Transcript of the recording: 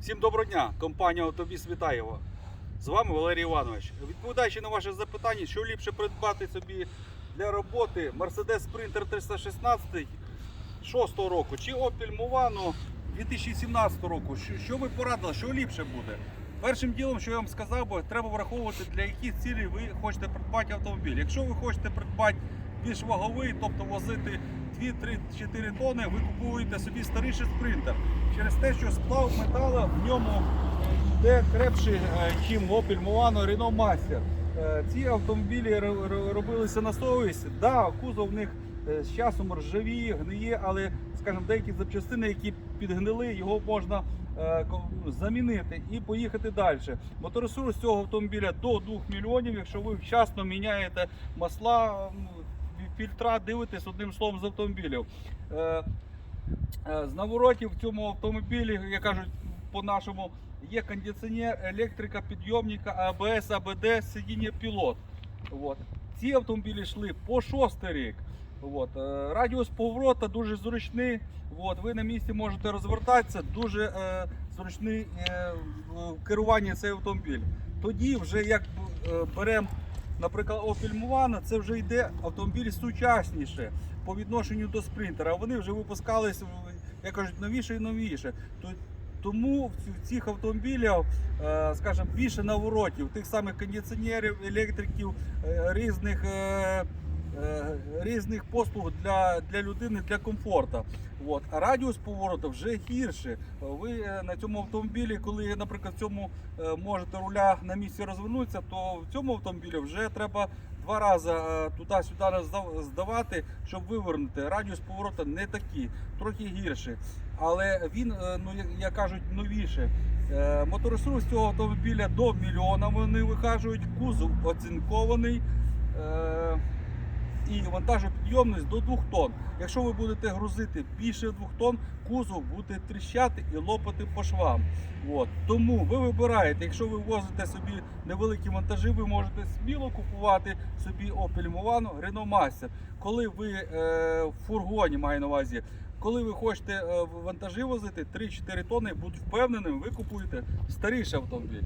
Всім доброго дня, компанія Автобіс вітає вас. З вами Валерій Іванович. Відповідаючи на ваше запитання, що ліпше придбати собі для роботи Mercedes Sprinter 316 6 року чи Opel Movano 2017 року. Що, ви порадили, що ліпше буде? Першим ділом, що я вам сказав, би, треба враховувати, для яких цілей ви хочете придбати автомобіль. Якщо ви хочете придбати більш ваговий, тобто возити 2, 3, 4 тони, ви купуєте собі старіший спринтер. Через те, що сплав металу в ньому йде крепший, ніж Opel Movano Renault Master. Е, Ці автомобілі ро- ро- робилися на совість. Да, кузов в них е, з часом ржавіє, гниє, але, скажімо, деякі запчастини, які підгнили, його можна е, замінити і поїхати далі. Моторесурс цього автомобіля до 2 мільйонів. Якщо ви вчасно міняєте масла, фільтра, дивитесь одним словом з автомобілів. Е, Е, З наворотів в цьому автомобілі, як кажуть по-нашому, є кондиціонер, електрика, підйомника, АБС, АБД, сидіння пілот. От. Ці автомобілі йшли по шостий рік. От. е, Радіус поворота дуже зручний. От. Ви на місці можете розвертатися, дуже е, зручний е, в керуванні цей автомобіль. Тоді вже як е, беремо, наприклад, Movano, це вже йде автомобіль сучасніше по відношенню до спринтера. Вони вже випускались, як кажуть, новіше і новіше. Тому в цих автомобілях, е, скажімо, більше наворотів, тих самих кондиціонерів, електриків, е, різних, е, різних послуг для, для людини для комфорту. От. А радіус повороту вже гірше. Ви е, на цьому автомобілі, коли, наприклад, в цьому е, можете руля на місці розвернутися, то в цьому автомобілі вже треба два рази е, туди-сюди здавати, щоб вивернути. Радіус повороту не такий, трохи гірший. Але він, е, ну як, кажуть, новіше. Е, Моторесурс цього автомобіля до мільйона вони вихажують, кузов оцинкований. І вантажопідйомність до 2 тонн. Якщо ви будете грузити більше 2 тонн, кузов буде тріщати і лопати по швам. От. Тому ви вибираєте, якщо ви возите собі невеликі вантажі, ви можете сміло купувати собі Opel Movano Renault Master. Коли ви е, в фургоні маю на увазі, коли ви хочете е, вантажі возити 3-4 тонни, будь впевненим, ви купуєте старіший автомобіль.